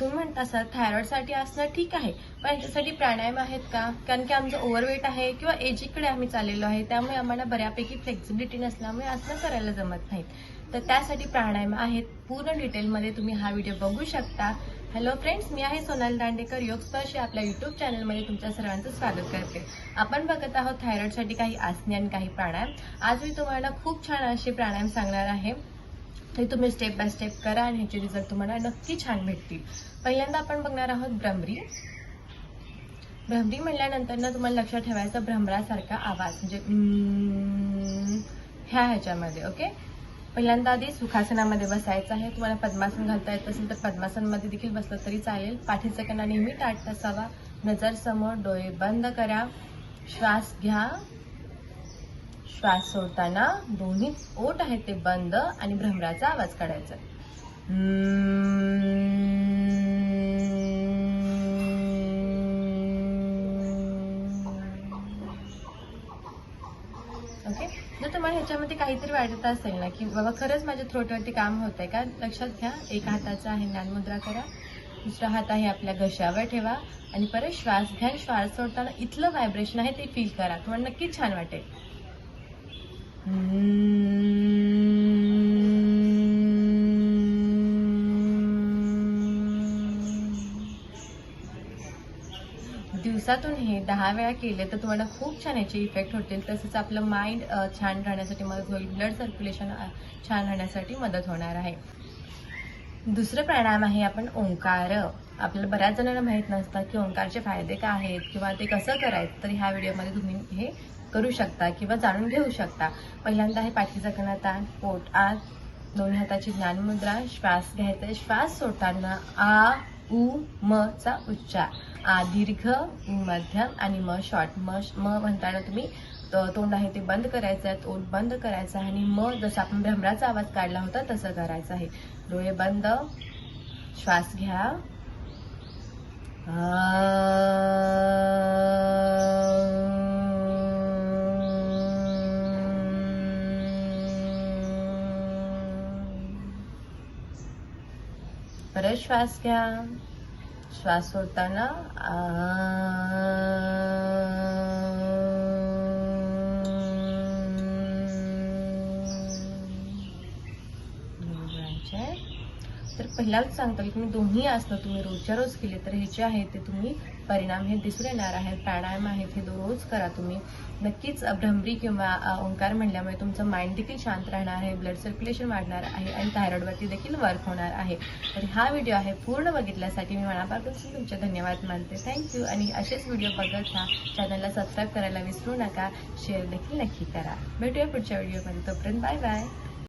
तुम्ही म्हणता सर थायरॉइडसाठी असणं ठीक आहे पण याच्यासाठी प्राणायाम आहेत का? कारण की आमचं ओव्हरवेट आहे किंवा एजीकडे आम्ही चाललेलो आहे त्यामुळे आम्हाला बऱ्यापैकी फ्लेक्झिबिलिटी नसल्यामुळे आसनं करायला जमत नाहीत. तर त्यासाठी प्राणायाम आहेत. पूर्ण डिटेलमध्ये तुम्ही हा व्हिडिओ बघू शकता. हॅलो फ्रेंड्स मी आहे सोनाली दांडेकर योगस्पर्श आपल्या युट्यूब चॅनलमध्ये तुमच्या सर्वांचं स्वागत करते. आपण बघत आहोत थायरॉइडसाठी काही आसने आणि काही प्राणायाम. आज मी तुम्हाला खूप छान असे प्राणायाम सांगणार आहे. हे तुम्ही स्टेप बाय स्टेप करा आणि ह्याचे रिझल्ट तुम्हाला नक्की छान भेटतील. पहिल्यांदा आपण बघणार आहोत भ्रमरी. भ्रमरी म्हणल्यानंतर ना तुम्हाला लक्षात ठेवायचा भ्रमरासारखा आवाज म्हणजे ह्या ह्याच्यामध्ये ओके पहिल्यांदा आधी सुखासनामध्ये बसायचं आहे. तुम्हाला पद्मासन घालता येत असेल तर पद्मासनमध्ये देखील बसलं तरी चालेल. पाठीचा कणा नेहमी ताट असावा नजर समोर डोळे बंद करा. श्वास घ्या. श्वास सोडताना दोन्ही ओट आहेत ते बंद आणि भ्रमराचा आवाज काढायचा. ओके जर तुम्हाला ह्याच्यामध्ये काहीतरी वाटत असेल ना की बाबा खरंच माझ्या थ्रोटवरती काम होत आहे का लक्षात घ्या. एक हाताचा आहे ज्ञानमुद्रा करा. दुसरा हात आहे आपल्या घशावर ठेवा. आणि परत श्वास घ्या श्वास सोडताना इथलं व्हायब्रेशन आहे ते फील करा. तुम्हाला नक्कीच छान वाटेल. दिवसातून हे दहा वेळा केले तर तुम्हाला खूप छान याचे इफेक्ट होतील. तसेच आपलं माइंड छान राहण्यासाठी मदत होईल. ब्लड सर्क्युलेशन छान राहण्यासाठी मदत होणार आहे. दुसरं प्राणायाम आहे आपण ओंकार. आपल्याला बऱ्याच जणांना माहीत नसतात की ओंकारचे फायदे काय आहेत किंवा ते कसं करायचं. तर ह्या व्हिडिओमध्ये तुम्ही हे करू शकता किंवा जाणून घेऊ शकता. पहिल्यांदा आहे पाठीचा कणा ताण पोट आत दोन्ही हाताची ज्ञानमुद्रा श्वास घ्यायचा श्वास सोडताना आ उ म चा उच्चार. आ दीर्घ उ मध्यम आणि म शॉर्ट म म म्हणताना तुम्ही तोंड आहे ते बंद करायचं आहे तोंड बंद करायचं आहे आणि म जसं आपण भ्रमराचा आवाज काढला होता तसं करायचं आहे. डोळे बंद श्वास घ्या. परत श्वास घ्या श्वास सोडताना आ तर पहिलाच सांगतो की तुम्ही दोन्ही आसनं तुम्ही रोजच्या रोज केले तर हे जे आहे ते तुम्ही परिणाम हे दिसून येणार आहेत प्राणायाम आहेत हे दो- रोज करा तुम्ही. नक्कीच भ्रमरी किंवा ओंकार म्हणल्यामुळे तुमचं माइंड देखील शांत राहणार आहे ब्लड सर्क्युलेशन वाढणार आहे आणि थायरॉइडवरती देखील वर्क होणार आहे. तर हा व्हिडिओ आहे पूर्ण बघितल्यासाठी मी मनापासून तुमचे धन्यवाद मानते. थँक्यू आणि असेच व्हिडिओ बघत राहा. चॅनलला सबस्क्राईब करायला विसरू नका. शेअर देखील नक्की करा. भेटूया पुढच्या व्हिडिओमध्ये तोपर्यंत बाय बाय